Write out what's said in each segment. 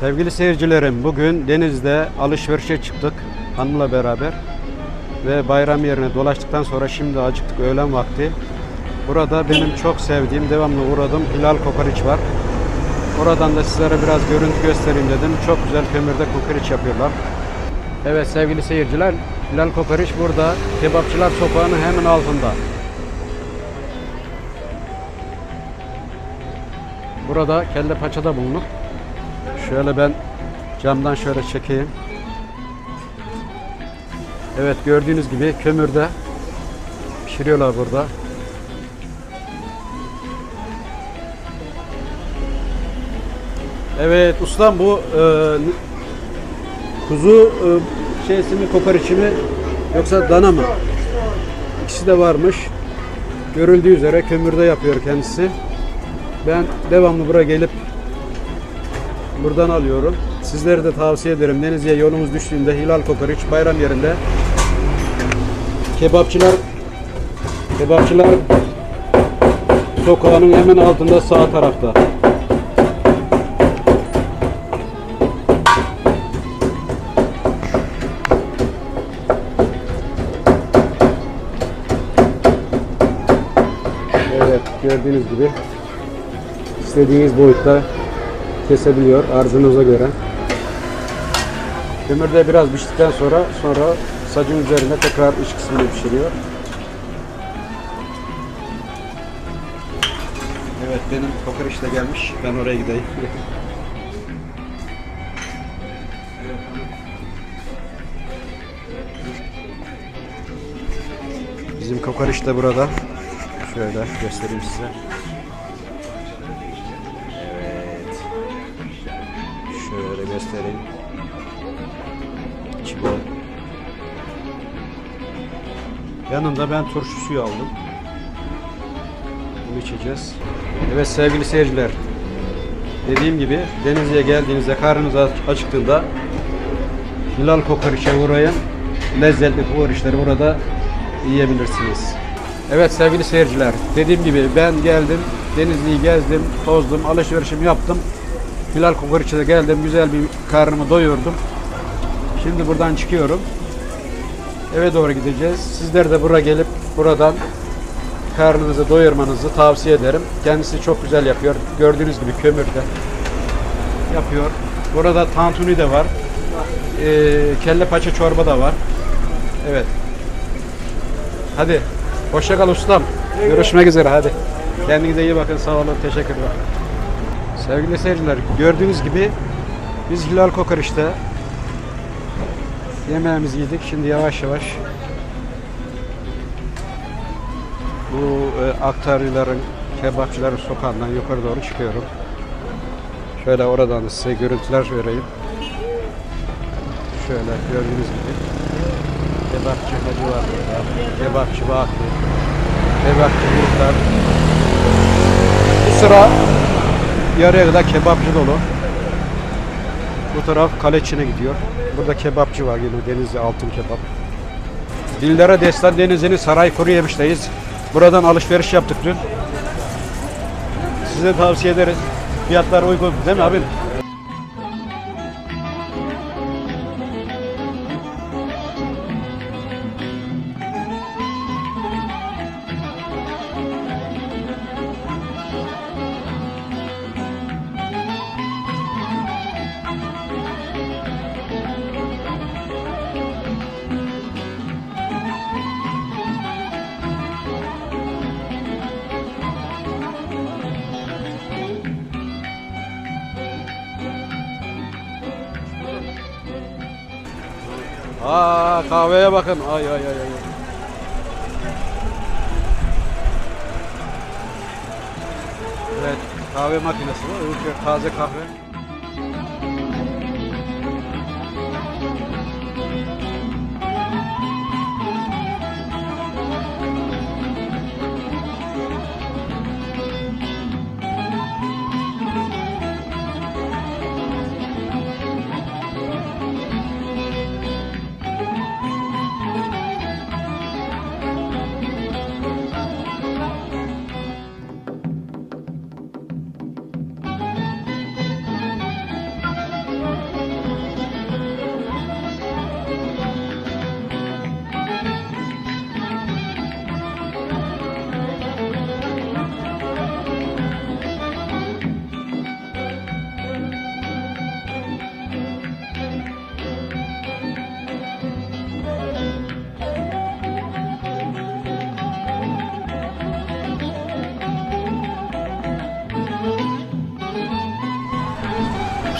Sevgili seyircilerim, bugün denizde alışverişe çıktık hanımla beraber ve bayram yerine dolaştıktan sonra şimdi acıktık öğlen vakti. Burada benim çok sevdiğim, devamlı uğradığım Hilal Kokoreç var. Oradan da sizlere biraz görüntü göstereyim dedim. Çok güzel kömürde kokoreç yapıyorlar. Evet sevgili seyirciler, Hilal Kokoreç burada Kebapçılar Sokağı'nın hemen altında. Burada kelle paçada bulunur. Şöyle ben camdan şöyle çekeyim. Evet gördüğünüz gibi kömürde pişiriyorlar burada. Evet ustam bu e, kuzu e, şeysi mi kokoreçi mi yoksa dana mı? İkisi de varmış. Görüldüğü üzere kömürde yapıyor kendisi. Ben devamlı buraya gelip buradan alıyorum. Sizlere de tavsiye ederim. Denizli'ye yolumuz düştüğünde Hilal Kokoreç bayram yerinde kebapçılar kebapçılar sokağının hemen altında sağ tarafta. Evet gördüğünüz gibi istediğiniz boyutta kesebiliyor arzunuza göre. Kömürde biraz piştikten sonra sonra sacın üzerinde tekrar iç kısmını pişiriyor. Evet benim kokoreç de gelmiş. Ben oraya gideyim. Bizim kokoreç de burada. Şöyle göstereyim size. Göstereyim. İçi bol. Yanında ben turşu suyu aldım. Bunu içeceğiz. Evet sevgili seyirciler. Dediğim gibi Denizli'ye geldiğinizde karnınız aç- acıktığında Hilal Kokoreç'e uğrayın. Lezzetli kokoreçleri burada yiyebilirsiniz. Evet sevgili seyirciler. Dediğim gibi ben geldim. Denizli'yi gezdim, tozdum, alışverişimi yaptım. Hilal Kokoreç'e geldim. Güzel bir karnımı doyurdum. Şimdi buradan çıkıyorum. Eve doğru gideceğiz. Sizler de buraya gelip buradan karnınızı doyurmanızı tavsiye ederim. Kendisi çok güzel yapıyor. Gördüğünüz gibi kömürde yapıyor. Burada tantuni de var. Ee, kelle paça çorba da var. Evet. Hadi. Hoşça kal ustam. Görüşmek üzere hadi. Kendinize iyi bakın. Sağ olun. Teşekkürler. Sevgili seyirciler gördüğünüz gibi biz Hilal Kokoreç'te yemeğimizi yedik. Şimdi yavaş yavaş bu e, aktarıların, kebapçıların sokağından yukarı doğru çıkıyorum. Şöyle oradan da size görüntüler vereyim. Şöyle gördüğünüz gibi kebapçı hacı var burada. Kebapçı Bakri. Kebapçı Muhtar. Bu sıra yarıya kadar kebapçı dolu. Bu taraf kaleçine gidiyor. Burada kebapçı var yine Denizli Altın Kebap. Dillere Destan Denizli'nin Saray Kuru Yemiş'teyiz. Buradan alışveriş yaptık dün. Size tavsiye ederiz. Fiyatlar uygun değil mi abim? Aa kahveye bakın. Ay ay ay ay. Evet, kahve makinesi var. Öbür taze kahve.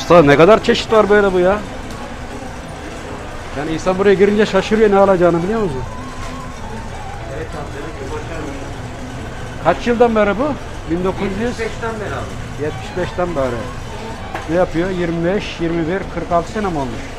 Usta ne kadar çeşit var böyle bu ya. Yani insan buraya girince şaşırıyor ne alacağını biliyor musun? Evet abi. Kaç yıldan beri bu? 1975'ten 5'ten beri abi. beri. Ne yapıyor? 25, 21, 46 sene mi olmuş?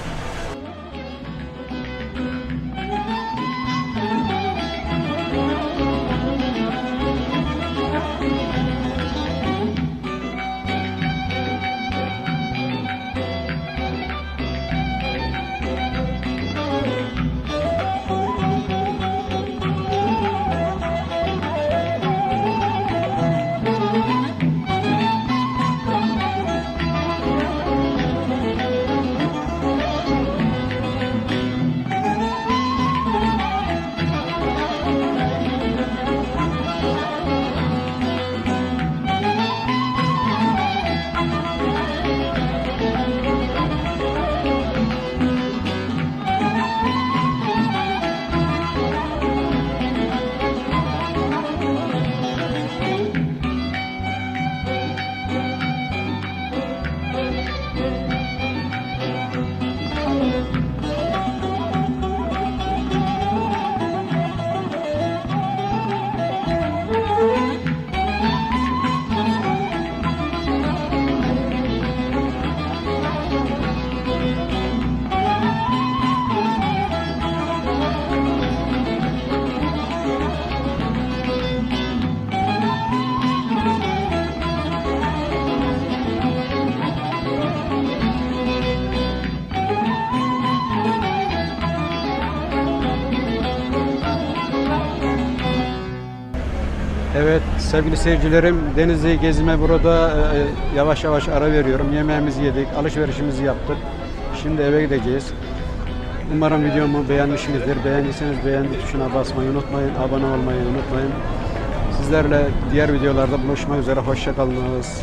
Evet sevgili seyircilerim Denizli gezime burada e, e, yavaş yavaş ara veriyorum. Yemeğimizi yedik, alışverişimizi yaptık. Şimdi eve gideceğiz. Umarım videomu beğenmişsinizdir. Beğendiyseniz beğendi tuşuna basmayı unutmayın. Abone olmayı unutmayın. Sizlerle diğer videolarda buluşmak üzere. Hoşçakalınız.